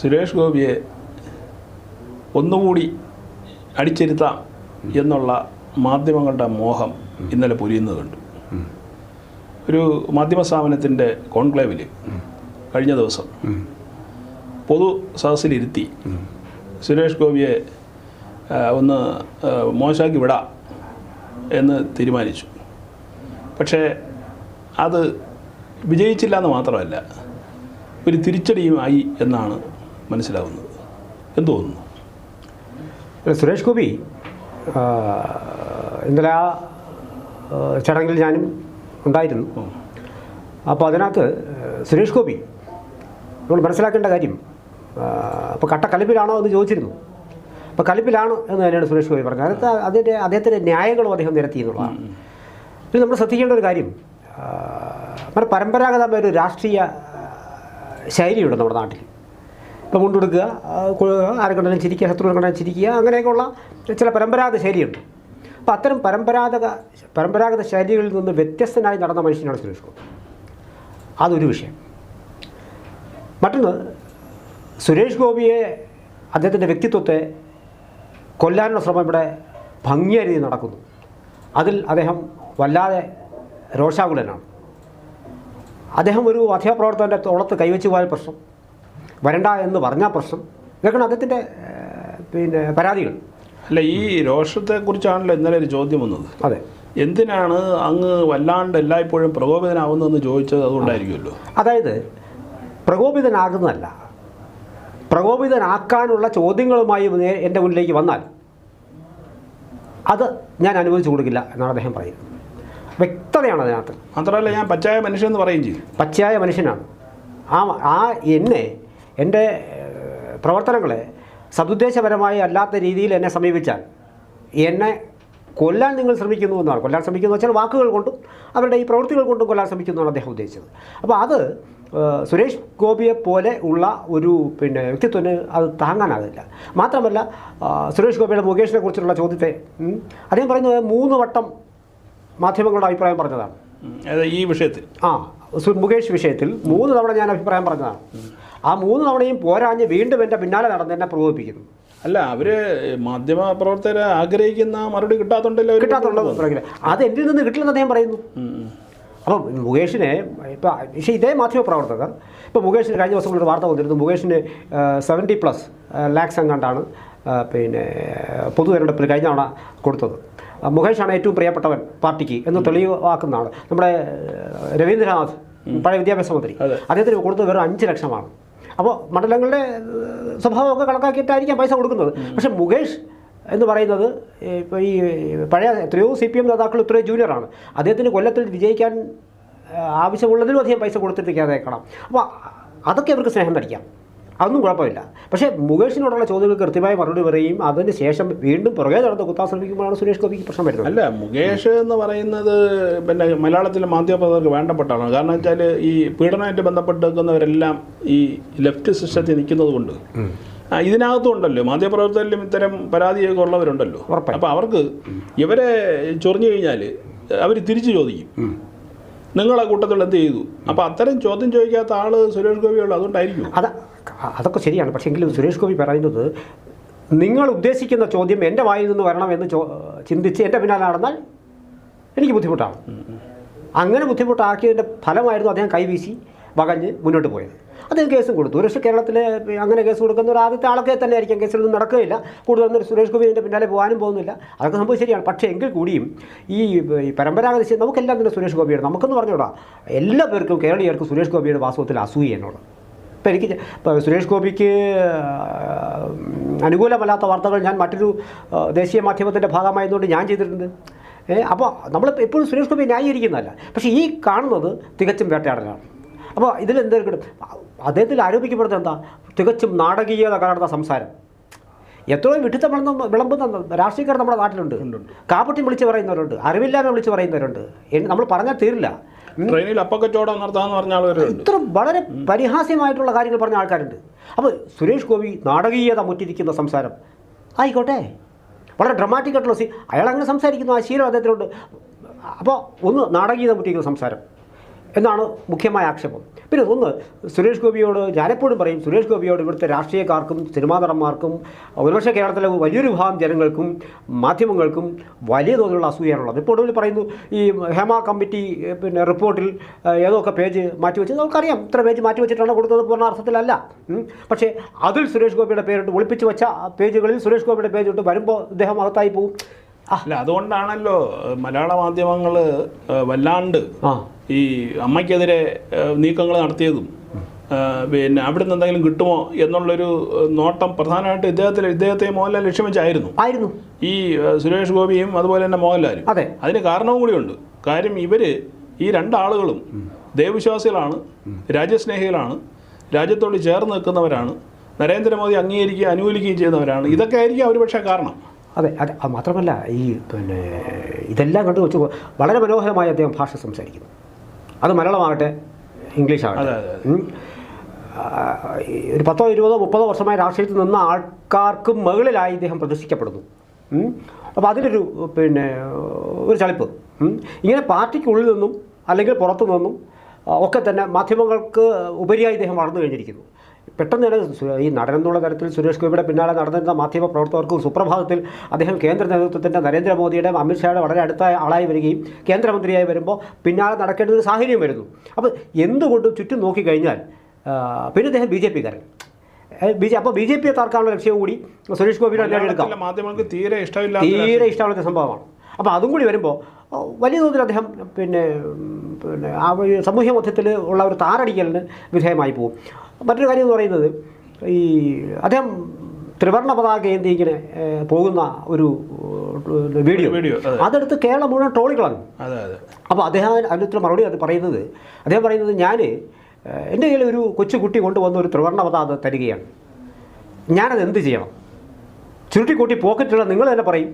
സുരേഷ് ഗോപിയെ ഒന്നുകൂടി അടിച്ചിരുത്താം എന്നുള്ള മാധ്യമങ്ങളുടെ മോഹം ഇന്നലെ പൊരിയുന്നത് കണ്ടു. ഒരു മാധ്യമ സ്ഥാപനത്തിന്റെ കോൺക്ലേവിൽ കഴിഞ്ഞ ദിവസം പൊതു സദസ്സിലിരുത്തി സുരേഷ് ഗോപിയെ ഒന്ന് മോശമാക്കി വിടാം എന്ന് തീരുമാനിച്ചു. പക്ഷേ അത് വിജയിച്ചില്ല എന്ന് മാത്രമല്ല ഒരു തിരിച്ചടിയുമായി എന്നാണ് മനസ്സിലാവുന്നത്. എന്ത് തോന്നുന്നു? സുരേഷ് ഗോപി ഇന്നലെ ആ ചടങ്ങിൽ ഞാനും ഉണ്ടായിരുന്നു. അപ്പോൾ അതിനകത്ത് സുരേഷ് ഗോപി നമ്മൾ മനസ്സിലാക്കേണ്ട കാര്യം അപ്പോൾ കട്ട കലിപ്പിലാണോ എന്ന് ചോദിച്ചിരുന്നു. അപ്പോൾ കലിപ്പിലാണ് എന്ന് തന്നെയാണ് സുരേഷ് ഗോപി പറഞ്ഞത്. അതിനകത്ത് അതിന്റെ അദ്ദേഹത്തിന്റെ ന്യായങ്ങളും അദ്ദേഹം നിരത്തി എന്നുള്ളതാണ്. ഇത് നമ്മൾ ശ്രദ്ധിക്കേണ്ട ഒരു കാര്യം നമ്മുടെ പരമ്പരാഗതമായ ഒരു രാഷ്ട്രീയ ശൈലിയുണ്ട് നമ്മുടെ നാട്ടിൽ. ഇപ്പം കൊണ്ടുകൊടുക്കുക ആരെ കണ്ടാലും ചിരിക്കുക ശത്രുവിനെ കണ്ടാലും ചിരിക്കുക അങ്ങനെയൊക്കെയുള്ള ചില പരമ്പരാഗത ശൈലിയുണ്ട്. അപ്പോൾ അത്തരം പരമ്പരാഗത പരമ്പരാഗത ശൈലികളിൽ നിന്ന് വ്യത്യസ്തനായി നടന്ന മനുഷ്യനാണ് സുരേഷ് ഗോപി അതൊരു വിഷയം. മറ്റൊന്ന് സുരേഷ് ഗോപിയെ അദ്ദേഹത്തിന്റെ വ്യക്തിത്വത്തെ കൊല്ലാനുള്ള ശ്രമം ഇവിടെ ഭംഗിയായ രീതിയിൽ നടക്കുന്നു. അതിൽ അദ്ദേഹം വല്ലാതെ രോഷാകുലനാണ്. അദ്ദേഹം ഒരു അധ്യാപ്രവർത്തകന്റെ തോളത്ത് കൈവച്ചു പോയ പ്രശ്നം. വരണ്ട എന്ന് പറഞ്ഞ പ്രശ്നം. ഇതൊക്കെയാണ് അദ്ദേഹത്തിന്റെ പിന്നെ പരാതികൾ. അല്ല ഈ രോഷത്തെക്കുറിച്ചാണല്ലോ ഇന്നലെ ഒരു ചോദ്യം വന്നത്. അതെ. എന്തിനാണ് അങ്ങ് വല്ലാണ്ട് എല്ലായ്പ്പോഴും പ്രകോപിതനാവുന്നതെന്ന് ചോദിച്ചത് അതുകൊണ്ടായിരിക്കുമല്ലോ? അതായത് പ്രകോപിതനാകുന്നതല്ല. പ്രകോപിതനാക്കാനുള്ള ചോദ്യങ്ങളുമായി എന്റെ മുന്നിലേക്ക് വന്നാൽ അത് ഞാൻ അനുവദിച്ചു കൊടുക്കില്ല എന്നാണ് അദ്ദേഹം പറയുന്നത്. വ്യക്തതയാണ് അതിനകത്ത്. മാത്രമല്ല ഞാൻ പച്ചയായ മനുഷ്യൻ എന്ന് പറയുകയും ചെയ്യും പച്ചയായ മനുഷ്യനാണ്. ആ ആ എന്നെ എന്റെ പ്രവർത്തനങ്ങളെ സതുദ്ദേശപരമായി അല്ലാത്ത രീതിയിൽ എന്നെ സമീപിച്ചാൽ എന്നെ കൊല്ലാൻ നിങ്ങൾ ശ്രമിക്കുന്നു എന്നാണ്. കൊല്ലാൻ ശ്രമിക്കുന്നു വെച്ചാൽ വാക്കുകൾ കൊണ്ടും അവരുടെ ഈ പ്രവൃത്തികൾ കൊണ്ടും കൊല്ലാൻ ശ്രമിക്കുന്നു എന്നാണ് അദ്ദേഹം ഉദ്ദേശിച്ചത്. അപ്പോൾ അത് സുരേഷ് ഗോപിയെ പോലെ ഉള്ള ഒരു പിന്നെ വ്യക്തിത്വത്തിന് അത് താങ്ങാനാകില്ല മാത്രമല്ല സുരേഷ് ഗോപിയുടെ മുകേഷിനെ കുറിച്ചുള്ള ചോദ്യത്തെ അദ്ദേഹം പറയുന്നത് മൂന്ന് വട്ടം മാധ്യമങ്ങളുടെ അഭിപ്രായം പറഞ്ഞതാണ്. ഈ വിഷയത്തിൽ. ആ മുകേഷ് വിഷയത്തിൽ മൂന്ന് തവണ ഞാൻ അഭിപ്രായം പറഞ്ഞതാണ്. ആ മൂന്ന് തവണയും പോരാഞ്ഞ് വീണ്ടും എന്റെ പിന്നാലെ നടന്ന് എന്നെ പ്രകോപിപ്പിക്കുന്നു. അല്ല അവർ മാധ്യമ പ്രവർത്തകരെ ആഗ്രഹിക്കുന്ന മറുപടി കിട്ടാത്തോണ്ടല്ലോ അവർ കിട്ടാത്തുള്ളത് അത് എന്തിൽ നിന്ന് കിട്ടില്ലെന്ന് അദ്ദേഹം പറയുന്നു. അപ്പം മുകേഷിനെ ഇപ്പം പക്ഷേ ഇതേ മാധ്യമ പ്രവർത്തകർ ഇപ്പോൾ മുകേഷിന് കഴിഞ്ഞ ദിവസം ഒരു വാർത്ത വന്നിരുന്നു. മുകേഷിന് സെവന്റി പ്ലസ് ലാക്സ് എങ്ങാണ്ടാണ് പിന്നെ പൊതുതെരഞ്ഞെടുപ്പിൽ കഴിഞ്ഞ തവണ കൊടുത്തത്. മുകേഷാണ് ഏറ്റവും പ്രിയപ്പെട്ടവൻ പാർട്ടിക്ക് എന്ന് തെളിവാക്കുന്നതാണ്. നമ്മുടെ രവീന്ദ്രനാഥ് പഴയ വിദ്യാഭ്യാസ മന്ത്രി. അദ്ദേഹത്തിന് കൊടുത്തത് വെറും അഞ്ച് ലക്ഷമാണ്. അപ്പോൾ മണ്ഡലങ്ങളുടെ സ്വഭാവമൊക്കെ കണക്കാക്കിയിട്ടായിരിക്കാം പൈസ കൊടുക്കുന്നത്. പക്ഷെ മുകേഷ് എന്ന് പറയുന്നത് ഇപ്പോൾ ഈ പഴയ എത്രയോ സി പി എം നേതാക്കൾ എത്രയോ ജൂനിയറാണ്. അദ്ദേഹത്തിന് കൊല്ലത്തിൽ വിജയിക്കാൻ ആവശ്യമുള്ളതിലും അധികം പൈസ കൊടുത്തിരിക്കാതേക്കണം അപ്പോൾ അതൊക്കെ അവർക്ക് സ്നേഹം നടിക്കാം അതൊന്നും കുഴപ്പമില്ല. പക്ഷേ മുകേഷിനോടുള്ള ചോദ്യങ്ങൾ കൃത്യമായി മറുപടി പറയും അതിന് ശേഷം വീണ്ടും പുറകെ നടന്ന് കുത്താൻ ശ്രമിക്കുമ്പോഴാണ് സുരേഷ് ഗോപിക്ക് പ്രശ്നം വരുന്നത്. അല്ല മുകേഷ് എന്ന് പറയുന്നത് പിന്നെ മലയാളത്തിലെ മാധ്യമപ്രവർത്തകർക്ക് വേണ്ടപ്പെട്ടാണ് കാരണം വെച്ചാൽ ഈ പീഡനമായിട്ട് ബന്ധപ്പെട്ട് നിൽക്കുന്നവരെല്ലാം ഈ ലെഫ്റ്റ് സിസ്റ്റത്തിൽ നിൽക്കുന്നത് കൊണ്ട് ഇതിനകത്തും ഉണ്ടല്ലോ മാധ്യമപ്രവർത്തകരിലും ഇത്തരം പരാതിയൊക്കെ ഉള്ളവരുണ്ടല്ലോ. അപ്പം അപ്പോൾ അവർക്ക് ഇവരെ ചൊറിഞ്ഞു കഴിഞ്ഞാൽ അവർ തിരിച്ചു ചോദിക്കും. നിങ്ങളെ കൂട്ടത്തിൽ എന്ത് ചെയ്തു? അപ്പോൾ അത്തരം ചോദ്യം ചോദിക്കാത്ത ആൾ സുരേഷ് ഗോപിയുള്ളൂ. അതുകൊണ്ടായിരിക്കും. അത് അതൊക്കെ ശരിയാണ്. പക്ഷേ എങ്കിലും സുരേഷ് ഗോപി പറയുന്നത് നിങ്ങൾ ഉദ്ദേശിക്കുന്ന ചോദ്യം എന്റെ വായിൽ നിന്ന് വരണമെന്ന് ചോ ചിന്തിച്ച് എന്റെ പിന്നാലെ നടന്നാൽ എനിക്ക് ബുദ്ധിമുട്ടാണ്. അങ്ങനെ ബുദ്ധിമുട്ടാക്കിയതിന്റെ ഫലമായിരുന്നു അദ്ദേഹം കൈവീശി വകഞ്ഞ് മുന്നോട്ട് പോയത്. അദ്ദേഹം കേസും കൊടുത്തു. പക്ഷേ കേരളത്തിൽ അങ്ങനെ കേസ് കൊടുക്കുന്ന ഒരു ആദ്യത്തെ ആളൊക്കെ തന്നെ ആയിരിക്കും കേസിലൊന്നും നടക്കുകയില്ല. കൂടുതലൊന്നും സുരേഷ് ഗോപി ഇതിന്റെ പിന്നാലെ പോകാനും പോകുന്നില്ല. അതൊക്കെ സംഭവം ശരിയാണ്. പക്ഷേ എങ്കിൽ കൂടിയും ഈ പരമ്പരാഗത നമുക്കെല്ലാം തന്നെ സുരേഷ് ഗോപിയാണ് നമുക്കെന്ന് പറഞ്ഞോടാ എല്ലാ പേർക്കും കേരളീയർക്കും സുരേഷ് ഗോപിയുടെ വാസ്തവത്തിൽ അസൂയനോട് ഇപ്പം എനിക്ക് സുരേഷ് ഗോപിക്ക് അനുകൂലമല്ലാത്ത വാർത്തകൾ ഞാൻ മറ്റൊരു ദേശീയ മാധ്യമത്തിന്റെ ഭാഗമായതുകൊണ്ട് ഞാൻ ചെയ്തിട്ടുണ്ട്. ഏഹ് അപ്പോൾ നമ്മൾ എപ്പോഴും സുരേഷ് ഗോപി ന്യായീകരിക്കുന്നതല്ല. പക്ഷേ ഈ കാണുന്നത് തികച്ചും വേട്ടയാടലാണ്. അപ്പോൾ ഇതിൽ എന്തെങ്കിലും അദ്ദേഹത്തിൽ ആരോപിക്കപ്പെടുന്നത് എന്താ? തികച്ചും നാടകീയത കലർന്ന സംസാരം. എത്രയോ വിഡിത്തം വിളമ്പുന്ന രാഷ്ട്രീയക്കാർ നമ്മുടെ നാട്ടിലുണ്ട്. കാപ്പട്ടി വിളിച്ച് പറയുന്നവരുണ്ട്. അറിവില്ലാതെ വിളിച്ച് പറയുന്നവരുണ്ട്. നമ്മൾ പറഞ്ഞാൽ തീരില്ല. ട്രെയിനിൽ അപ്പക്കച്ചവടം നടത്താന്ന് പറഞ്ഞ ആളുകളുണ്ട് ഇത്ര വളരെ പരിഹാസ്യമായിട്ടുള്ള കാര്യങ്ങൾ പറഞ്ഞ ആൾക്കാരുണ്ട്. അപ്പോൾ സുരേഷ് ഗോപി നാടകീയത മുറ്റിരിക്കുന്ന സംസാരം. ആയിക്കോട്ടെ. വളരെ ഡ്രമാറ്റിക് ആയിട്ടുള്ള സീ അയാൾ അങ്ങനെ സംസാരിക്കുന്നു ആ ശീലം അദ്ദേഹത്തിനുണ്ട് അപ്പോൾ ഒന്ന് നാടകീയത മുറ്റിരിക്കുന്ന സംസാരം. എന്നാണ് മുഖ്യമായ ആക്ഷേപം. പിന്നെ ഒന്ന് സുരേഷ് ഗോപിയോട് ഞാനെപ്പോഴും പറയും സുരേഷ് ഗോപിയോട് ഇവിടുത്തെ രാഷ്ട്രീയക്കാർക്കും സിനിമാ നടന്മാർക്കും ഒരുപക്ഷെ കേരളത്തിലെ വലിയൊരു വിഭാഗം ജനങ്ങൾക്കും മാധ്യമങ്ങൾക്കും വലിയ തോതിലുള്ള അസൂയാണുള്ളത് ഇപ്പോൾ ഒടുവിൽ പറയുന്നു ഈ ഹേമ കമ്മിറ്റി പിന്നെ റിപ്പോർട്ടിൽ ഏതൊക്കെ പേജ് മാറ്റിവെച്ചത് നമുക്കറിയാം. ഇത്ര പേജ് മാറ്റി മാറ്റിവെച്ചിട്ടാണ് കൊടുത്തത് പൂർണ അർത്ഥത്തിലല്ല. പക്ഷേ അതിൽ സുരേഷ് ഗോപിയുടെ പേരിട്ട് ഒളിപ്പിച്ച് വെച്ച പേജുകളിൽ സുരേഷ് ഗോപിയുടെ പേജ് ഇട്ട് വരുമ്പോൾ ഇദ്ദേഹം അകത്തായി പോകും അല്ല അതുകൊണ്ടാണല്ലോ മലയാള മാധ്യമങ്ങൾ വല്ലാണ്ട് ആ. ഈ അമ്മയ്ക്കെതിരെ നീക്കങ്ങൾ നടത്തിയതും പിന്നെ അവിടെ നിന്ന് എന്തെങ്കിലും കിട്ടുമോ എന്നുള്ളൊരു നോട്ടം പ്രധാനമായിട്ട് ഇദ്ദേഹത്തിൽ ഇദ്ദേഹത്തെ മോഹൻലാൽ ലക്ഷ്യം വെച്ചായിരുന്നു. ആയിരുന്നു. ഈ സുരേഷ് ഗോപിയും അതുപോലെ തന്നെ മോഹൻലാലും. അതെ. അതിന് കാരണവും കൂടിയുണ്ട്. കാര്യം ഇവർ ഈ രണ്ടാളുകളും ദൈവവിശ്വാസികളാണ് രാജ്യസ്നേഹികളാണ് രാജ്യത്തോട് ചേർന്ന് നിൽക്കുന്നവരാണ് നരേന്ദ്രമോദി അംഗീകരിക്കുകയും അനുകൂലിക്കുകയും ചെയ്യുന്നവരാണ്. ഇതൊക്കെ ആയിരിക്കും അവർ പക്ഷേ കാരണം. അതെ അതെ അത് മാത്രമല്ല ഈ പിന്നെ ഇതെല്ലാം കണ്ടു വെച്ച് വളരെ മനോഹരമായി അദ്ദേഹം ഭാഷ സംസാരിക്കുന്നു. അത് മലയാളമാകട്ടെ ഇംഗ്ലീഷാകട്ടെ. അതെ, അതെ, ഉം. ആ, ഈ ഒരു പത്തോ ഇരുപതോ മുപ്പതോ വർഷമായി രാഷ്ട്രീയത്തിൽ നിന്ന ആൾക്കാർക്ക് മുകളിലായി ഇദ്ദേഹം പ്രദർശിക്കപ്പെടുന്നു. അപ്പോൾ അതിനൊരു പിന്നെ ഒരു ചളിപ്പ്. ഇങ്ങനെ പാർട്ടിക്കുള്ളിൽ നിന്നും അല്ലെങ്കിൽ പുറത്തു നിന്നും ഒക്കെ തന്നെ മാധ്യമങ്ങൾക്ക് ഉപരിയായി ഇദ്ദേഹം വളർന്നു കഴിഞ്ഞിരിക്കുന്നു. പെട്ടെന്ന് തന്നെ ഈ നടനെന്നുള്ള തരത്തിൽ സുരേഷ് ഗോപിയുടെ പിന്നാലെ നടന്നിരുന്ന മാധ്യമ പ്രവർത്തകർക്കും സുപ്രഭാതത്തിൽ അദ്ദേഹം കേന്ദ്ര നേതൃത്വത്തിന്റെ നരേന്ദ്രമോദിയുടെ അമിത്ഷായുടെ വളരെ അടുത്ത ആളായി വരികയും കേന്ദ്രമന്ത്രിയായി വരുമ്പോൾ പിന്നാലെ നടക്കേണ്ട ഒരു സാഹചര്യം വരുന്നു. അപ്പോൾ എന്തുകൊണ്ടും ചുറ്റും നോക്കിക്കഴിഞ്ഞാൽ പിന്നെ അദ്ദേഹം ബി ജെ പിക്കാരൻ. ബി ജെ അപ്പോൾ ബി ജെ പിയെ തർക്കാനുള്ള ലക്ഷ്യം കൂടി സുരേഷ് ഗോപിയുടെ എടുക്കാം മാധ്യമങ്ങൾക്ക് തീരെ ഇഷ്ടമില്ല തീരെ ഇഷ്ടമുള്ള സംഭവമാണ്. അപ്പോൾ അതും കൂടി വരുമ്പോൾ വലിയ തോതിൽ അദ്ദേഹം പിന്നെ പിന്നെ ആ സമൂഹ മധ്യത്തിൽ ഉള്ള ഒരു താറടിക്കലിന് വിധേയമായി പോകും. മറ്റൊരു കാര്യം എന്ന് പറയുന്നത് ഈ അദ്ദേഹം ത്രിവർണ പതാക ഏന്തി ഇങ്ങനെ പോകുന്ന ഒരു വീഡിയോ. വീഡിയോ, അതെ. അതെടുത്ത് കേരളം മുഴുവൻ ട്രോളികളാണ്. അപ്പോൾ അദ്ദേഹം അതിനൊത്തിരി മറുപടി അത് പറയുന്നത്. അദ്ദേഹം പറയുന്നത് ഞാൻ എന്റെ കയ്യിൽ ഒരു കൊച്ചു കുട്ടി കൊണ്ടുവന്ന ഒരു ത്രിവർണ പതാക തരികയാണ്. ഞാനത് എന്ത് ചെയ്യണം? ചുരുട്ടിക്കൂട്ടി പോക്കറ്റുള്ള നിങ്ങൾ തന്നെ പറയും.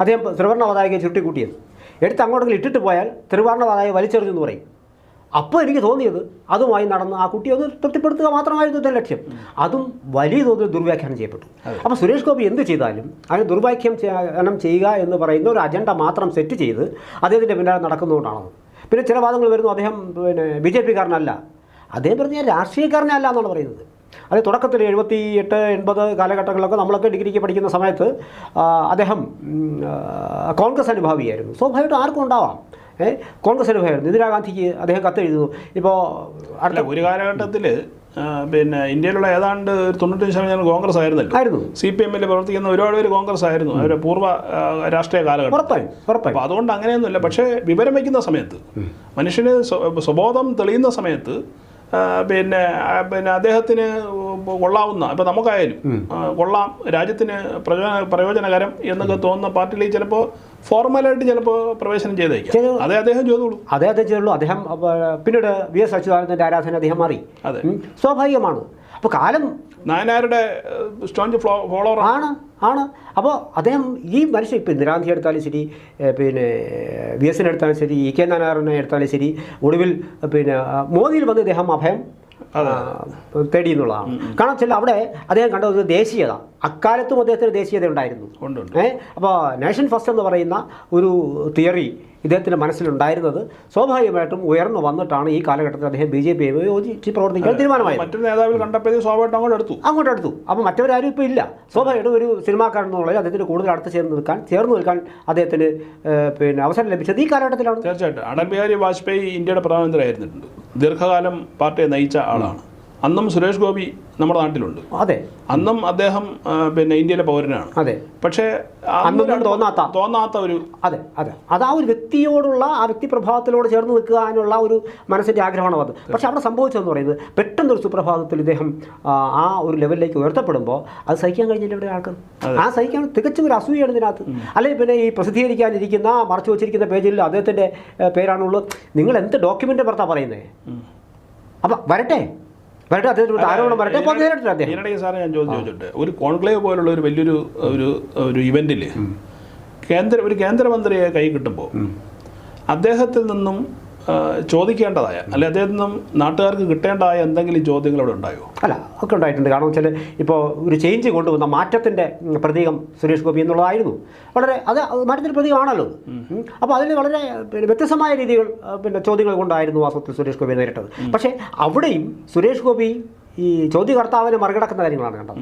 അദ്ദേഹം ത്രിവർണ പതാകയെ ചുരുട്ടിക്കൂട്ടിയത്. എടുത്ത് അങ്ങോട്ടെങ്കിലും ഇട്ടിട്ട് പോയാൽ ത്രിവർണ പതാക വലിച്ചെറിഞ്ഞു എന്ന് പറയും. അപ്പോൾ എനിക്ക് തോന്നിയത് അതുമായി നടന്ന് ആ കുട്ടിയെ ഒന്ന് തൃപ്തിപ്പെടുത്തുക മാത്രമായിരുന്നു ഇതിന്റെ ലക്ഷ്യം. അതും വലിയ തോതിൽ ദുർവ്യാഖ്യാനം ചെയ്യപ്പെട്ടു. അപ്പോൾ സുരേഷ് ഗോപി എന്ത് ചെയ്താലും അതിന് ദുർവ്യാഖ്യാനം ചെയ്യുക എന്ന് പറയുന്ന ഒരു അജണ്ട മാത്രം സെറ്റ് ചെയ്ത് അദ്ദേഹത്തിന്റെ പിന്നാലെ നടക്കുന്നതുകൊണ്ടാണ് പിന്നെ ചില വാദങ്ങൾ വരുന്നു അദ്ദേഹം പിന്നെ ബി ജെ പിക്കാരനല്ല. അദ്ദേഹം പറഞ്ഞ രാഷ്ട്രീയക്കാരനല്ല എന്നാണ് പറയുന്നത്. അത് തുടക്കത്തിൽ എഴുപത്തി എട്ട് എൺപത് കാലഘട്ടങ്ങളിലൊക്കെ നമ്മളൊക്കെ ഡിഗ്രിക്ക് പഠിക്കുന്ന സമയത്ത് അദ്ദേഹം കോൺഗ്രസ് അനുഭാവിയായിരുന്നു. സ്വാഭാവികമായിട്ടും ആർക്കും ഉണ്ടാവാം. ഏ? ഭയമായിരുന്നു. ഇന്ദിരാഗാന്ധിക്ക് അദ്ദേഹം കത്തെഴുതുന്നു ഇപ്പോൾ അടുത്ത ഒരു കാലഘട്ടത്തിൽ പിന്നെ ഇന്ത്യയിലുള്ള ഏതാണ്ട് ഒരു തൊണ്ണൂറ്റഞ്ച് ശതമാനം കോൺഗ്രസ് ആയിരുന്നല്ലോ. ആയിരുന്നു. സി പി എമ്മിൽ പ്രവർത്തിക്കുന്ന ഒരുപാട് പേര് കോൺഗ്രസ് ആയിരുന്നു. അവരുടെ പൂർവ രാഷ്ട്രീയ കാലഘട്ടം. ഉറപ്പായും ഉറപ്പായും. അപ്പോൾ അതുകൊണ്ട് അങ്ങനെയൊന്നുമില്ല. പക്ഷേ വിവരം വയ്ക്കുന്ന സമയത്ത് മനുഷ്യന് സ്വ- സ്വബോധം തെളിയുന്ന സമയത്ത് പിന്നെ പിന്നെ അദ്ദേഹത്തിന് കൊള്ളാവുന്ന ഇപ്പം നമുക്കായാലും കൊള്ളാം രാജ്യത്തിന് പ്രയോജന പ്രയോജനകരം എന്നൊക്കെ തോന്നുന്ന പാർട്ടിയിൽ ചിലപ്പോൾ ഫോർമലായിട്ട് ചിലപ്പോൾ പ്രവേശനം ചെയ്തേക്കും. അതേ അദ്ദേഹം ചെയ്തോളൂ. അതേ അദ്ദേഹം ചെയ്തോളൂ. അദ്ദേഹം പിന്നീട് വി എസ് അച്യുതാനന്ദന്റെ ആരാധന അദ്ദേഹം മാറി. അതെ. സ്വാഭാവികമാണ്. അപ്പോൾ കാലം നായനാരുടെ ഫോളോവർ ആണ്. ആണ് അപ്പോൾ അദ്ദേഹം ഈ മനുഷ്യൻ ഇപ്പം ഇന്ദിരാഗാന്ധി എടുത്താലും ശരി പിന്നെ വി എസിനെ എടുത്താലും ശരി ഇ കെ നാരായണനെ എടുത്താലും ശരി ഒടുവിൽ പിന്നെ മോദിയിൽ വന്ന് ഇദ്ദേഹം അഭയം തേടി എന്നുള്ളതാണ് കാരണം ചില അവിടെ അദ്ദേഹം കണ്ട ഒരു ദേശീയത. അക്കാലത്തും അദ്ദേഹത്തിന് ദേശീയത ഉണ്ടായിരുന്നു. ഏഹ് അപ്പോൾ നേഷൻ ഫസ്റ്റ് എന്ന് പറയുന്ന ഒരു തിയറി ഇദ്ദേഹത്തിന്റെ മനസ്സിലുണ്ടായിരുന്നത് സ്വാഭാവികമായിട്ടും ഉയർന്നു വന്നിട്ടാണ് ഈ കാലഘട്ടത്തിൽ അദ്ദേഹം ബി ജെ പി യോജിച്ച് പ്രവർത്തിക്കാൻ തീരുമാനമായി മറ്റൊരു നേതാവിൽ കണ്ടപ്പോഴേ സ്വാഭാവികമായിട്ട് അങ്ങോട്ട് എടുത്തു. അങ്ങോട്ട് എടുത്തു അപ്പോൾ മറ്റവരാരും ഇപ്പോൾ ഇല്ല. സ്വാഭാവികമായിട്ടും ഒരു സിനിമാക്കാരൻ എന്നുള്ളത് അദ്ദേഹത്തിന് കൂടുതൽ അടുത്ത് ചേർന്ന് നിൽക്കാൻ ചേർന്ന് നിൽക്കാൻ അദ്ദേഹത്തിന് പിന്നെ അവസരം ലഭിച്ചത് ഈ കാലഘട്ടത്തിലാണ്. തീർച്ചയായിട്ടും. അടൽ ബിഹാരി വാജ്പേയി ഇന്ത്യയുടെ പ്രധാനമന്ത്രി ആയിരുന്നിട്ടുണ്ട് ദീർഘകാലം പാർട്ടിയെ നയിച്ച ആളാണ്. അന്നും സുരേഷ് ഗോപി നമ്മുടെ നാട്ടിലുണ്ട്. അതെ. അന്നും അദ്ദേഹം പിന്നെ ഇന്ത്യയിലെ പൗരനാണ്. അതെ. പക്ഷേ അന്നും തോന്നാത്ത. തോന്നാത്ത ഒരു അതെ അതെ. അത് ആ ഒരു വ്യക്തിയോടുള്ള ആ വ്യക്തി പ്രഭാവത്തിലോട് ചേർന്ന് നിൽക്കാനുള്ള ഒരു മനസ്സിന്റെ ആഗ്രഹമാണ് അത്. പക്ഷെ അവിടെ സംഭവിച്ചതെന്ന് പറയുന്നത് പെട്ടെന്നൊരു സുപ്രഭാതത്തിൽ ഇദ്ദേഹം ആ, ഒരു ലെവലിലേക്ക് ഉയർത്തപ്പെടുമ്പോൾ അത് സഹിക്കാൻ കഴിഞ്ഞില്ല ഇവിടെ ആൾക്ക്. ആ സഹിക്കാൻ തികച്ചും ഒരു അസൂയാണ് ഇതിനകത്ത്. അല്ലെങ്കിൽ പിന്നെ ഈ പ്രസിദ്ധീകരിക്കാനിരിക്കുന്ന മറച്ചു വെച്ചിരിക്കുന്ന പേജിൽ അദ്ദേഹത്തിന്റെ പേരാണുള്ളൂ പേരാണുള്ളത്. നിങ്ങൾ എന്ത് ഡോക്യുമെന്റ് പുറത്താണ് പറയുന്നത് അപ്പം വരട്ടെ. വരട്ടെ അദ്ദേഹത്തിന് ആരോപണം വരട്ടെ. അപ്പോൾ അദ്ദേഹം ഇതിനിടയ്ക്ക് സാറേ ഞാൻ ചോദിച്ചു ചോദിച്ചിട്ട് ഒരു കോൺക്ലേവ് പോലുള്ള ഒരു വലിയൊരു ഒരു ഒരു ഇവന്റിൽ കേന്ദ്ര ഒരു കേന്ദ്രമന്ത്രിയെ കൈ കിട്ടുമ്പോൾ അദ്ദേഹത്തിൽ നിന്നും ചോദിക്കേണ്ടതായ അല്ലെ അദ്ദേഹത്തിൽ നിന്നും നാട്ടുകാർക്ക് കിട്ടേണ്ടതായ എന്തെങ്കിലും ചോദ്യങ്ങൾ അവിടെ ഉണ്ടായോ? അല്ല ഒക്കെ ഉണ്ടായിട്ടുണ്ട്. കാരണം വെച്ചാൽ ഇപ്പോൾ ഒരു ചേഞ്ച് കൊണ്ടുവന്ന മാറ്റത്തിന്റെ പ്രതീകം സുരേഷ് ഗോപി എന്നുള്ളതായിരുന്നു. വളരെ അത് മാറ്റത്തിന്റെ പ്രതീകമാണല്ലോ അപ്പോൾ അതിൽ വളരെ പിന്നെ വ്യത്യസ്തമായ രീതികൾ പിന്നെ ചോദ്യങ്ങൾ കൊണ്ടായിരുന്നു വാസ്തവത്തിൽ സുരേഷ് ഗോപി നേരിട്ടത്. പക്ഷേ അവിടെയും സുരേഷ് ഗോപി ഈ ചോദ്യകർത്താവിനെ മറികടക്കുന്ന കാര്യങ്ങളാണ് കണ്ടത്.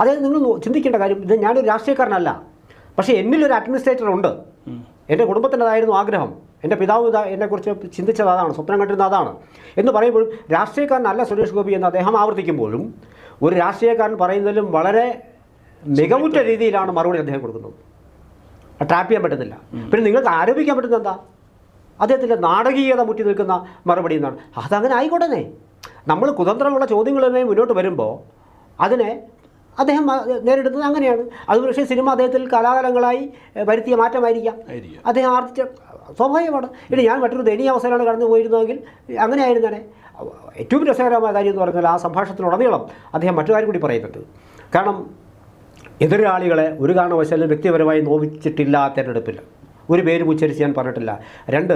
അതായത് നിങ്ങൾ ചിന്തിക്കേണ്ട കാര്യം ഇത് ഞാനൊരു രാഷ്ട്രീയക്കാരനല്ല. പക്ഷേ എന്നിലൊരു അഡ്മിനിസ്ട്രേറ്റർ ഉണ്ട്. എന്റെ കുടുംബത്തിന്റെതായിരുന്നു ആഗ്രഹം. എന്റെ പിതാവ് എന്നെക്കുറിച്ച് ചിന്തിച്ചത് അതാണ് സ്വപ്നം കണ്ടിരുന്നത് അതാണ്. എന്ന് പറയുമ്പോൾ രാഷ്ട്രീയക്കാരനല്ല സുരേഷ് ഗോപി എന്ന് അദ്ദേഹം ആവർത്തിക്കുമ്പോഴും ഒരു രാഷ്ട്രീയക്കാരൻ പറയുന്നതിലും വളരെ മികവുറ്റ രീതിയിലാണ് മറുപടി അദ്ദേഹം കൊടുക്കുന്നത്. ട്രാപ്പ് ചെയ്യാൻ പറ്റുന്നില്ല. പിന്നെ നിങ്ങൾക്ക് ആരോപിക്കാൻ പറ്റുന്ന എന്താ? അദ്ദേഹത്തിന്റെ നാടകീയത മുറ്റി നിൽക്കുന്ന മറുപടി എന്നാണ്. അതങ്ങനെ ആയിക്കോട്ടെ നമ്മൾ കുതന്ത്രമുള്ള ചോദ്യങ്ങളുമായി മുന്നോട്ട് വരുമ്പോൾ അതിനെ അദ്ദേഹം നേരിടുന്നത് അങ്ങനെയാണ്. അത് പക്ഷേ സിനിമ അദ്ദേഹത്തിൽ കലാകാലങ്ങളായി വരുത്തിയ മാറ്റമായിരിക്കാം. അദ്ദേഹം ആർജിച്ച സ്വാഭാവികമാണ്. ഇനി ഞാൻ മറ്റൊരു ദയനീയ അവസരമാണ് കടന്നു പോയിരുന്നതെങ്കിൽ അങ്ങനെ ആയിരുന്നേനെ ഏറ്റവും രസകരമായ കാര്യം എന്ന് പറഞ്ഞാൽ ആ സംഭാഷണത്തിലുടനീളം അദ്ദേഹം മറ്റു കാര്യം കൂടി പറയുന്നുണ്ട്. കാരണം എതിരാളികളെ ഒരു കാരണവശാലും വ്യക്തിപരമായി നോവിച്ചിട്ടില്ല തെരഞ്ഞെടുപ്പിൽ. ഒരു പേര് ഉച്ചരിച്ച് ഞാൻ പറഞ്ഞിട്ടില്ല. രണ്ട്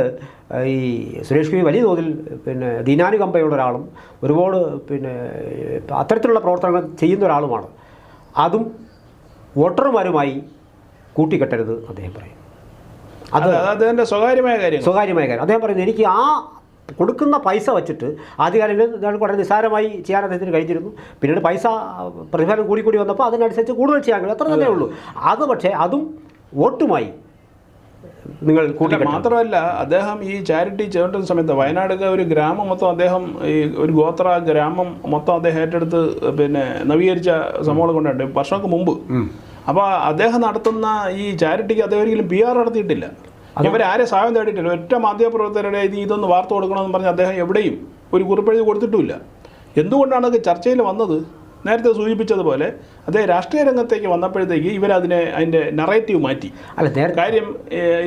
ഈ സുരേഷ് ഗോപി വലിയ തോതിൽ പിന്നെ ദീനാനുകമ്പയുള്ള ഒരാളും ഒരുപാട് പിന്നെ അത്തരത്തിലുള്ള പ്രവർത്തനങ്ങൾ ചെയ്യുന്ന ഒരാളുമാണ്. അതും വോട്ടർമാരുമായി കൂട്ടിക്കെട്ടരുത് അദ്ദേഹം പറയും. അത് അദ്ദേഹത്തിന്റെ സ്വകാര്യമായ കാര്യം സ്വകാര്യമായ കാര്യം. അദ്ദേഹം പറയുന്നത് എനിക്ക് ആ കൊടുക്കുന്ന പൈസ വെച്ചിട്ട് ആദ്യകാലങ്ങളിൽ വളരെ നിസ്സാരമായി ചെയ്യാൻ അദ്ദേഹത്തിന് കഴിഞ്ഞിരുന്നു. പിന്നീട് പൈസ പ്രതിഫലം കൂടി കൂടി വന്നപ്പോൾ അതിനനുസരിച്ച് കൂടുതൽ ചെയ്യാൻ കഴിയും. അത്ര തന്നെ ഉള്ളൂ. അത് പക്ഷേ അതും വോട്ടുമായി നിങ്ങൾ കൂട്ടി മാത്രമല്ല അദ്ദേഹം ഈ ചാരിറ്റി ചെയ്യേണ്ട സമയത്ത് വയനാടൊക്കെ ഒരു ഗ്രാമം മൊത്തം അദ്ദേഹം ഈ ഒരു ഗോത്ര ഗ്രാമം മൊത്തം അദ്ദേഹം ഏറ്റെടുത്ത് പിന്നെ നവീകരിച്ച സംഭവങ്ങൾ കൊണ്ടുണ്ട്. വർഷങ്ങൾക്ക് മുമ്പ്. അപ്പോൾ അദ്ദേഹം നടത്തുന്ന ഈ ചാരിറ്റിക്ക് അദ്ദേഹം ഒരിക്കലും പി ആർ നടത്തിയിട്ടില്ല. ഇവരാരെ ആരെ സഹായം തേടിയിട്ടില്ല? ഒറ്റ മാധ്യമപ്രവർത്തകരുടെ ഇത് ഇതൊന്ന് വാർത്ത കൊടുക്കണമെന്ന് പറഞ്ഞ് അദ്ദേഹം എവിടെയും ഒരു കുറിപ്പെഴുതി കൊടുത്തിട്ടുമില്ല. എന്തുകൊണ്ടാണ് അത് ചർച്ചയിൽ വന്നത്? നേരത്തെ സൂചിപ്പിച്ചതുപോലെ അദ്ദേഹം രാഷ്ട്രീയ രംഗത്തേക്ക് വന്നപ്പോഴത്തേക്ക് ഇവരതിനെ അതിന്റെ നറേറ്റീവ് മാറ്റി. അല്ല കാര്യം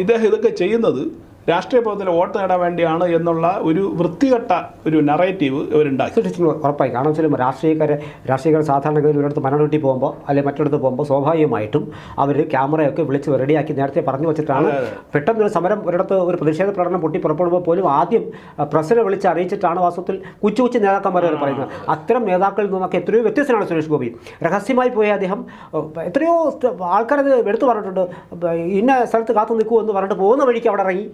ഇദ്ദേഹം ഇതൊക്കെ ചെയ്യുന്നത് രാഷ്ട്രീയ പ്രവർത്തനം വോട്ട് നേടാൻ വേണ്ടിയാണ് എന്നുള്ള ഒരു വൃത്തികെട്ട ഒരു നറേറ്റീവ് ഇവരുണ്ടാക്കി. ഉറപ്പായി. കാരണം വെച്ചാൽ രാഷ്ട്രീയക്കാരെ രാഷ്ട്രീയക്കാർ സാധാരണഗതിയിൽ ഒരിടത്ത് മരണവെട്ടി പോകുമ്പോൾ അല്ലെങ്കിൽ മറ്റൊരിടത്ത് പോകുമ്പോൾ സ്വാഭാവികമായിട്ടും അവർ ക്യാമറയൊക്കെ വിളിച്ച് റെഡിയാക്കി നേരത്തെ പറഞ്ഞു വെച്ചിട്ടാണ് പെട്ടെന്ന് ഒരു സമരം ഒരിടത്ത് ഒരു പ്രതിഷേധ പ്രകടനം പൊട്ടി പുറപ്പെടുമ്പോൾ പോലും ആദ്യം പ്രസിനെ വിളിച്ച് അറിയിച്ചിട്ടാണ് വാസ്തവത്തിൽ കുച്ചു കൊച്ചു നേതാക്കന്മാർ പറയുന്നത്. അത്തരം നേതാക്കളിൽ നിന്നൊക്കെ എത്രയോ വ്യത്യസ്തനാണ് സുരേഷ് ഗോപി. രഹസ്യമായി പോയ അദ്ദേഹം എത്രയോ ആൾക്കാരത് എടുത്തു പറഞ്ഞിട്ടുണ്ട്. ഇന്ന സ്ഥലത്ത് കാത്തു നിൽക്കൂ എന്ന് പറഞ്ഞിട്ട് പോകുന്ന വഴിക്ക് അവിടെ ഇറങ്ങി.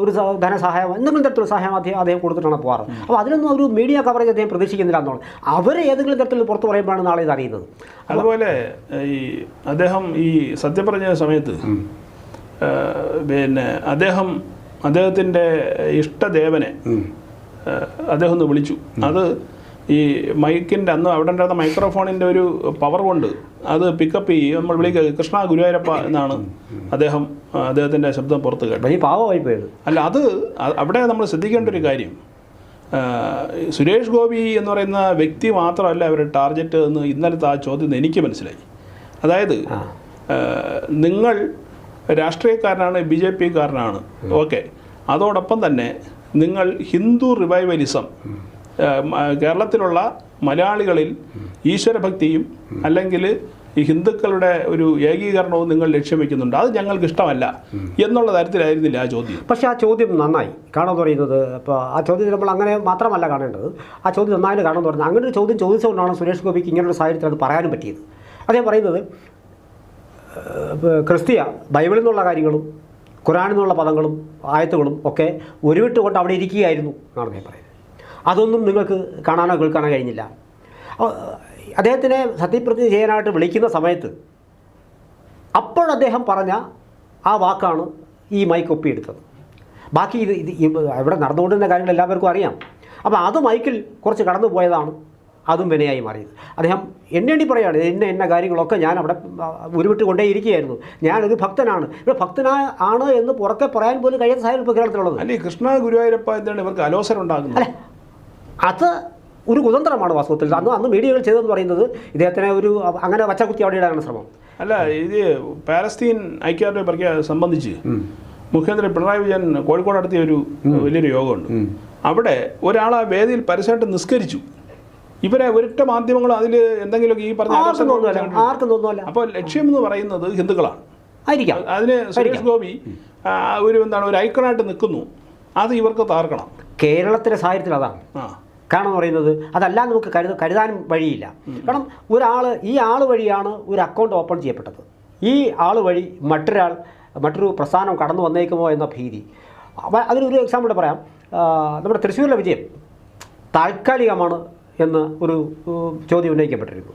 ഒരു ധനസഹായം എന്തെങ്കിലും തരത്തിലുള്ള സഹായം അദ്ദേഹം അദ്ദേഹം കൊടുത്തിട്ടാണ് പോകാറ് അപ്പോൾ അതിനൊന്നും ഒരു മീഡിയ കവറേജ് അദ്ദേഹം പ്രതീക്ഷിക്കുന്നില്ല എന്നുള്ളത് അവർ ഏതെങ്കിലും തരത്തിൽ പുറത്ത് പറയുമ്പോഴാണ് നാളെ ഇത് അറിയുന്നത്. അതുപോലെ ഈ അദ്ദേഹം ഈ സത്യം പറഞ്ഞ സമയത്ത് പിന്നെ അദ്ദേഹം അദ്ദേഹത്തിന്റെ ഇഷ്ടദേവനെ അദ്ദേഹം ഒന്ന് വിളിച്ചു. അത് ഈ മൈക്കിന്റെ അന്ന് അവിടെ ഉണ്ടായിരുന്ന മൈക്രോഫോണിന്റെ ഒരു പവർ കൊണ്ട് അത് പിക്കപ്പ് ചെയ്യും. നമ്മൾ വിളിക്കുക കൃഷ്ണ ഗുരുവായൂരപ്പ എന്നാണ് അദ്ദേഹം അദ്ദേഹത്തിന്റെ ശബ്ദം പുറത്ത് കേട്ടത്. ഈ പാവമായി പോയത്. അല്ല അത് അവിടെ നമ്മൾ ശ്രദ്ധിക്കേണ്ട ഒരു കാര്യം. സുരേഷ് ഗോപി എന്ന് പറയുന്ന വ്യക്തി മാത്രമല്ല അവരുടെ ടാർഗറ്റ് എന്ന് ഇന്നലത്തെ ആ ചോദ്യം എനിക്ക് മനസ്സിലായി. അതായത് നിങ്ങൾ രാഷ്ട്രീയക്കാരനാണ് ബി ജെ പിക്കാരനാണ്. ഓക്കെ. അതോടൊപ്പം തന്നെ നിങ്ങൾ ഹിന്ദു റിവൈവലിസം കേരളത്തിലുള്ള മലയാളികളിൽ ഈശ്വരഭക്തിയും അല്ലെങ്കിൽ ഈ ഹിന്ദുക്കളുടെ ഒരു ഏകീകരണവും നിങ്ങൾ ലക്ഷ്യം വെക്കുന്നുണ്ട്. അത് ഞങ്ങൾക്ക് ഇഷ്ടമല്ല എന്നുള്ള തരത്തിലായിരുന്നില്ല ആ ചോദ്യം. പക്ഷേ ആ ചോദ്യം നന്നായി. കാണാൻ പറയുന്നത് ഇപ്പോൾ ആ ചോദ്യം നമ്മൾ അങ്ങനെ മാത്രമല്ല കാണേണ്ടത്. ആ ചോദ്യം നന്നായിട്ട് കാണാൻ പറയുന്നത് അങ്ങനെ ഒരു ചോദ്യം ചോദിച്ചുകൊണ്ടാണ് സുരേഷ് ഗോപിക്ക് ഇങ്ങനൊരു സാഹചര്യത്തിൽ അത് പറയാനും പറ്റിയത്. അദ്ദേഹം പറയുന്നത് ക്രിസ്തീയ ബൈബിളിൽ നിന്നുള്ള കാര്യങ്ങളും ഖുറാനിൽ നിന്നുള്ള പദങ്ങളും ആയത്തുകളും ഒക്കെ ഒരുവിട്ട് കൊണ്ട് അവിടെ ഇരിക്കുകയായിരുന്നു എന്നാണ് അദ്ദേഹം പറയുന്നത്. അതൊന്നും നിങ്ങൾക്ക് കാണാനോ കേൾക്കാനോ കഴിഞ്ഞില്ല. അദ്ദേഹത്തിനെ സത്യപ്രതിജ്ഞ ചെയ്യാനായിട്ട് വിളിക്കുന്ന സമയത്ത് അപ്പോൾ അദ്ദേഹം പറഞ്ഞ ആ വാക്കാണ് ഈ മൈക്ക് ഒപ്പിയെടുത്തത്. ബാക്കി ഇത് ഇത് ഇവിടെ നടന്നുകൊണ്ടിരുന്ന കാര്യങ്ങൾ എല്ലാവർക്കും അറിയാം. അപ്പോൾ അത് മൈക്കിൽ കുറച്ച് കടന്നു പോയതാണ് അതും വിനയായി മാറിയത്. അദ്ദേഹം എന്നെ എണ്ണി പറയുകയാണ് എന്നെ എന്ന കാര്യങ്ങളൊക്കെ ഞാൻ അവിടെ ഉരുവിട്ട് കൊണ്ടേ ഇരിക്കുകയായിരുന്നു ഞാനൊരു ഭക്തനാണ്. ഇവിടെ ഭക്തനാ ആണ് എന്ന് പുറത്തെ പറയാൻ പോലും കഴിയാത്ത സാഹചര്യം ഇപ്പോൾ കേരളത്തിലുള്ളത്. അല്ലെ കൃഷ്ണ ഗുരുവായൂരപ്പ എന്താണ് ഇവർക്ക് അലോസരം ഉണ്ടാകുന്നത് അല്ല അത് ഒരു കുതന്ത്രമാണ് വാസ്തവത്തിൽ. അന്ന് അന്ന് മീഡിയകൾ ചെയ്തതെന്ന് പറയുന്നത് ഇദ്ദേഹത്തിനെ ഒരു അങ്ങനെ വച്ചകുത്തി അവിടെ ഇടാനാണ് ശ്രമം. അല്ല ഇത് പാലസ്തീൻ ഐക്യദാർഢ്യ പ്രഖ്യാ സംബന്ധിച്ച് മുഖ്യമന്ത്രി പിണറായി വിജയൻ കോഴിക്കോട് നടത്തിയ ഒരു വലിയൊരു യോഗമുണ്ട്. അവിടെ ഒരാൾ ആ വേദിയിൽ പരസ്യമായിട്ട് നിസ്കരിച്ചു. ഇവരെ ഒരിട്ട മാധ്യമങ്ങളും അതിൽ എന്തെങ്കിലുമൊക്കെ ഈ പറഞ്ഞ അപ്പോൾ ലക്ഷ്യം എന്ന് പറയുന്നത് ഹിന്ദുക്കളാണ്. ആയിരിക്കാം. അതിന് സുരേഷ് ഗോപി ഒരു എന്താണ് ഒരു ഐക്കണായിട്ട് നിൽക്കുന്നു. അത് ഇവർക്ക് താർക്കണം കേരളത്തിലെ സാഹചര്യത്തിൽ അതാണ്. കാരണം എന്ന് പറയുന്നത് അതല്ല നമുക്ക് കരുത കരുതാനും വഴിയില്ല. കാരണം ഒരാൾ ഈ ആൾ വഴിയാണ് ഒരു അക്കൗണ്ട് ഓപ്പൺ ചെയ്യപ്പെട്ടത്. ഈ ആൾ വഴി മറ്റൊരാൾ മറ്റൊരു പ്രസ്ഥാനം കടന്നു വന്നേക്കുമോ എന്ന ഭീതി. അതിനൊരു എക്സാമ്പിൾ പറയാം. നമ്മുടെ തൃശ്ശൂരിലെ വിജയം താൽക്കാലികമാണ് എന്ന് ഒരു ചോദ്യം ഉന്നയിക്കപ്പെട്ടിരുന്നു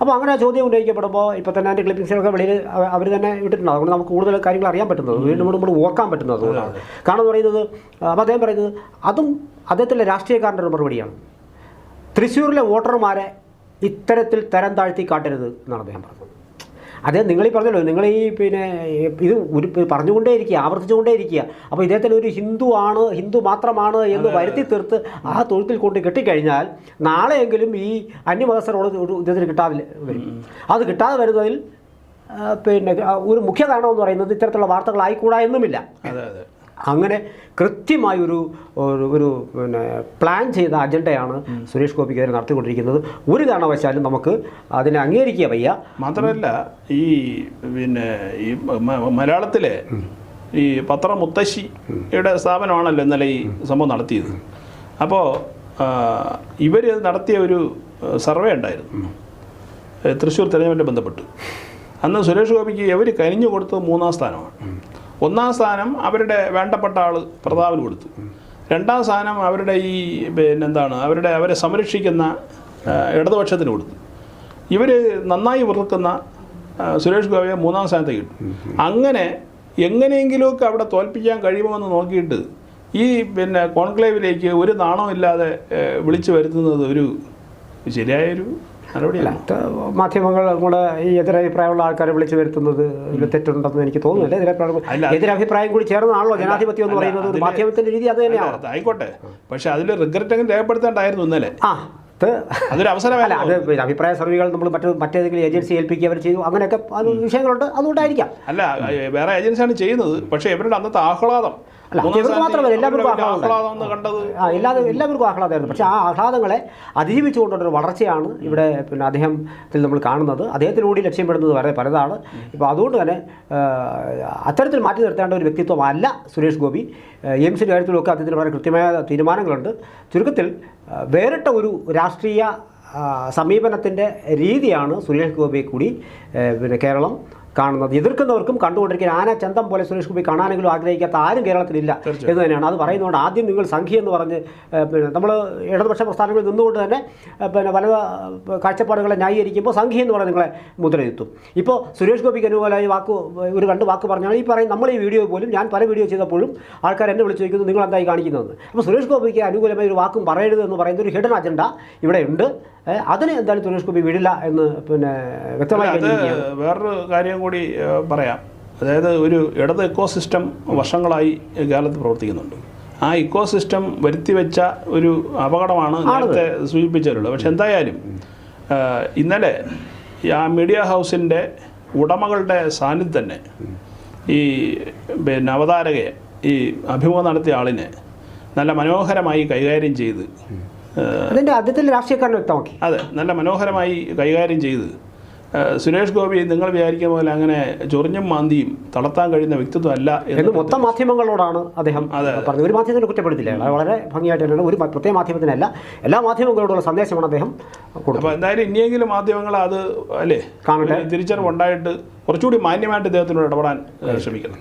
അപ്പോൾ അങ്ങനെ ആ ചോദ്യം ഉന്നയിക്കപ്പെടുമ്പോൾ ഇപ്പോൾ തന്നെ അതിന്റെ ക്ലിപ്പിംഗ്സിലൊക്കെ വെളിയിൽ അവർ തന്നെ ഇട്ടിട്ടുണ്ട് അതുകൊണ്ട് നമുക്ക് കൂടുതൽ കാര്യങ്ങൾ അറിയാൻ പറ്റുന്നത്. വീണ്ടും വീണ്ടും നമ്മൾ ഓർക്കാൻ പറ്റുന്നത് അതുകൊണ്ടാണ്. കാരണം പറയുന്നത് അപ്പോൾ അദ്ദേഹം പറയുന്നത് അതും അദ്ദേഹത്തിന്റെ രാഷ്ട്രീയക്കാരന്റെ ഒരു മറുപടിയാണ്. തൃശ്ശൂരിലെ വോട്ടർമാരെ ഇത്തരത്തിൽ തരം താഴ്ത്തി കാട്ടരുത് എന്നാണ് അദ്ദേഹം പറഞ്ഞത്. അതെ നിങ്ങൾ ഈ പറഞ്ഞല്ലോ നിങ്ങൾ ഈ പിന്നെ ഇത് ഒരു പറഞ്ഞുകൊണ്ടേ ഇരിക്കുക ആവർത്തിച്ചുകൊണ്ടേ ഇരിക്കുക അപ്പോൾ ഇദ്ദേഹത്തിൽ ഒരു ഹിന്ദു ആണ് ഹിന്ദു മാത്രമാണ് എന്ന് വരുത്തി തീർത്ത് ആ തൊഴുത്തിൽ കൊണ്ട് കെട്ടിക്കഴിഞ്ഞാൽ നാളെയെങ്കിലും ഈ അന്യമതസ്ഥരോട് ഒരു ഇദ്ദേഹത്തിന് കിട്ടാതെ വരും. അത് കിട്ടാതെ വരുന്നതിൽ പിന്നെ ഒരു മുഖ്യ കാരണം എന്ന് പറയുന്നത് ഇത്തരത്തിലുള്ള വാർത്തകളായിക്കൂടാ എന്നുമില്ല. അതെ അതെ. അങ്ങനെ കൃത്യമായൊരു ഒരു പിന്നെ പ്ലാൻ ചെയ്ത അജണ്ടയാണ് സുരേഷ് ഗോപിക്കെതിരെ നടത്തിക്കൊണ്ടിരിക്കുന്നത്. ഒരു കാരണവശാലും നമുക്ക് അതിനെ അംഗീകരിക്കുക വയ്യ. മാത്രമല്ല ഈ പിന്നെ ഈ മലയാളത്തിലെ ഈ പത്ര മുത്തശ്ശിയുടെ സ്ഥാപനമാണല്ലോ ഇന്നലെ ഈ സംഭവം നടത്തിയത്. അപ്പോൾ ഇവർ നടത്തിയ ഒരു സർവേ ഉണ്ടായിരുന്നു. തൃശ്ശൂർ തെരഞ്ഞെടുപ്പിനെ ബന്ധപ്പെട്ട്. അന്ന് സുരേഷ് ഗോപിക്ക് അവർ കരിഞ്ഞു കൊടുത്തത് മൂന്നാം സ്ഥാനമാണ്. ഒന്നാം സ്ഥാനം അവരുടെ വേണ്ടപ്പെട്ട ആൾ പ്രതാപിന് കൊടുത്തു. രണ്ടാം സ്ഥാനം അവരുടെ ഈ പിന്നെന്താണ് അവരുടെ അവരെ സംരക്ഷിക്കുന്ന ഇടതുപക്ഷത്തിന് കൊടുത്തു. ഇവർ നന്നായി വെറുക്കുന്ന സുരേഷ് ഗോവയെ മൂന്നാം സ്ഥാനത്തേക്ക് ഇട്ടു. അങ്ങനെ എങ്ങനെയെങ്കിലുമൊക്കെ അവിടെ തോൽപ്പിക്കാൻ കഴിയുമോ നോക്കിയിട്ട് ഈ പിന്നെ കോൺക്ലേവിലേക്ക് ഒരു നാണമില്ലാതെ വിളിച്ചു വരുത്തുന്നത് ഒരു ശരിയായൊരു നടപടിയല്ല മാധ്യമങ്ങൾ കൂടെ ഈ എതിരഭിപ്രായമുള്ള ആൾക്കാരെ വിളിച്ചു വരുത്തുന്നത് തെറ്റുണ്ടെന്ന് എനിക്ക് തോന്നുന്നില്ല. എതിരഭിപ്രായം എതിരഭിപ്രായം കൂടി ചേർന്നാണല്ലോ ജനാധിപത്യം എന്ന് പറയുന്നത്. മാധ്യമത്തിന്റെ രീതി അത് തന്നെയാണ് ആയിക്കോട്ടെ. പക്ഷെ അതിൽ റിഗ്രറ്റ് എങ്കിലും രേഖപ്പെടുത്തേണ്ടായിരുന്നു ഇന്നലെ. ആ. അതൊരു അല്ല അവസരമല്ല അത് അഭിപ്രായ സർവേകൾ നമ്മൾ മറ്റു മറ്റേതെങ്കിലും ഏജൻസി ഏൽപ്പിക്കുക അവർ ചെയ്തു അങ്ങനെയൊക്കെ അത് വിഷയങ്ങളുണ്ട് അതുകൊണ്ടായിരിക്കാം. അല്ല വേറെ ഏജൻസിയാണ് ചെയ്യുന്നത് പക്ഷേ ഇവരുടെ അന്നത്തെ ആഹ്ലാദം. അല്ല, ഇവർക്ക് മാത്രമല്ല, എല്ലാവർക്കും ആഹ്ലാദം കണ്ടത് ആ എല്ലാവർക്കും ആഹ്ലാദമായിരുന്നു. പക്ഷേ ആ ആഹ്ലാദങ്ങളെ അതിജീവിച്ചുകൊണ്ടുള്ള ഒരു വളർച്ചയാണ് ഇവിടെ പിന്നെ അദ്ദേഹത്തിൽ നമ്മൾ കാണുന്നത്. അദ്ദേഹത്തിലൂടെ ലക്ഷ്യപ്പെടുന്നത് വളരെ പലതാണ്. ഇപ്പോൾ അതുകൊണ്ട് തന്നെ അത്തരത്തിൽ മാറ്റി നിർത്തേണ്ട ഒരു വ്യക്തിത്വമല്ല സുരേഷ് ഗോപി. എയിംസിന്റെ കാര്യത്തിലൊക്കെ അദ്ദേഹത്തിന് വളരെ കൃത്യമായ തീരുമാനങ്ങളുണ്ട്. ചുരുക്കത്തിൽ വേറിട്ട ഒരു രാഷ്ട്രീയ സമീപനത്തിന്റെ രീതിയാണ് സുരേഷ് ഗോപിയെ കൂടി പിന്നെ കേരളം കാണുന്നത്. എതിർക്കുന്നവർക്കും കണ്ടുകൊണ്ടിരിക്കുന്ന ആന ചന്തം പോലെ സുരേഷ് ഗോപി കാണാനെങ്കിലും ആഗ്രഹിക്കാത്ത ആരും കേരളത്തിലില്ല എന്ന് തന്നെയാണ്. അത് പറയുന്നതുകൊണ്ട് ആദ്യം നിങ്ങൾ സംഖ്യ എന്ന് പറഞ്ഞ് പിന്നെ നമ്മൾ ഇടതുപക്ഷ പ്രസ്ഥാനങ്ങളിൽ നിന്നുകൊണ്ട് തന്നെ പിന്നെ പല കാഴ്ചപ്പാടുകളെ ന്യായീകരിക്കുമ്പോൾ സംഖ്യ എന്ന് പറഞ്ഞ് നിങ്ങളെ മുദ്രയെത്തും ഇപ്പോൾ സുരേഷ് ഗോപിക്ക് അനുപോലെ ഈ വാക്ക് ഒരു രണ്ട് വാക്ക് പറഞ്ഞാൽ ഈ പറയും നമ്മൾ ഈ വീഡിയോ പോലും ഞാൻ പല വീഡിയോ ചെയ്തപ്പോഴും ആൾക്കാർ എന്നെ വിളിച്ച് ചോദിക്കുന്നത് നിങ്ങൾ എന്തായി കാണിക്കുന്നതെന്ന് അപ്പോൾ സുരേഷ് ഗോപിക്ക് അനുകൂലമായി ഒരു വാക്കും പറയരുത് എന്ന് പറയുന്ന ഒരു ഹിഡൻ അജണ്ട ഇവിടെ ഉണ്ട്. അതിന് എന്തായാലും സുരേഷ് ഗോപി വിടില്ല എന്ന് പിന്നെ വ്യക്തമായി വേറൊരു കാര്യം കൂടി പറയാം. അതായത് ഒരു ഇടത് ഇക്കോസിസ്റ്റം വർഷങ്ങളായി കേരളത്തിൽ പ്രവർത്തിക്കുന്നുണ്ട്. ആ ഇക്കോ സിസ്റ്റം വരുത്തിവെച്ച ഒരു അപകടമാണ് നേരത്തെ സൂചിപ്പിച്ചിട്ടുള്ളത് പക്ഷെ എന്തായാലും ഇന്നലെ ആ മീഡിയ ഹൗസിന്റെ ഉടമകളുടെ സാന്നിധ്യം തന്നെ ഈ പിന്നെ അവതാരകയെ ഈ അഭിമുഖം നടത്തിയ ആളിനെ നല്ല മനോഹരമായി കൈകാര്യം ചെയ്ത് ഏ, അതിന്റെ അദ്ദേഹത്തിന്റെ രാഷ്ട്രീയക്കാരനെ വ്യക്തമാക്കി. അതെ നല്ല മനോഹരമായി കൈകാര്യം ചെയ്ത് സുരേഷ് ഗോപി നിങ്ങൾ വിചാരിക്കുന്ന പോലെ അങ്ങനെ ചൊറിഞ്ഞും മാന്തിയും തളർത്താൻ കഴിയുന്ന വ്യക്തിത്വം അല്ല എന്ന് മൊത്തം മാധ്യമങ്ങളോടാണ് അദ്ദേഹം പറഞ്ഞത്. ഒരു മാധ്യമത്തിന് കുറ്റപ്പെടുത്തില്ല. വളരെ ഭംഗിയായിട്ട് തന്നെയാണ് ഒരു പ്രത്യേക മാധ്യമത്തിനല്ല. എല്ലാ മാധ്യമങ്ങളോടുള്ള സന്ദേശമാണ് അദ്ദേഹം അപ്പോൾ എന്തായാലും ഇനിയെങ്കിലും മാധ്യമങ്ങൾ അത് അല്ലേ? കാണട്ടെ. തിരിച്ചറിവുണ്ടായിട്ട് കുറച്ചുകൂടി മാന്യമായിട്ട് ഇദ്ദേഹത്തിനോട് ഇടപെടാൻ ശ്രമിക്കണം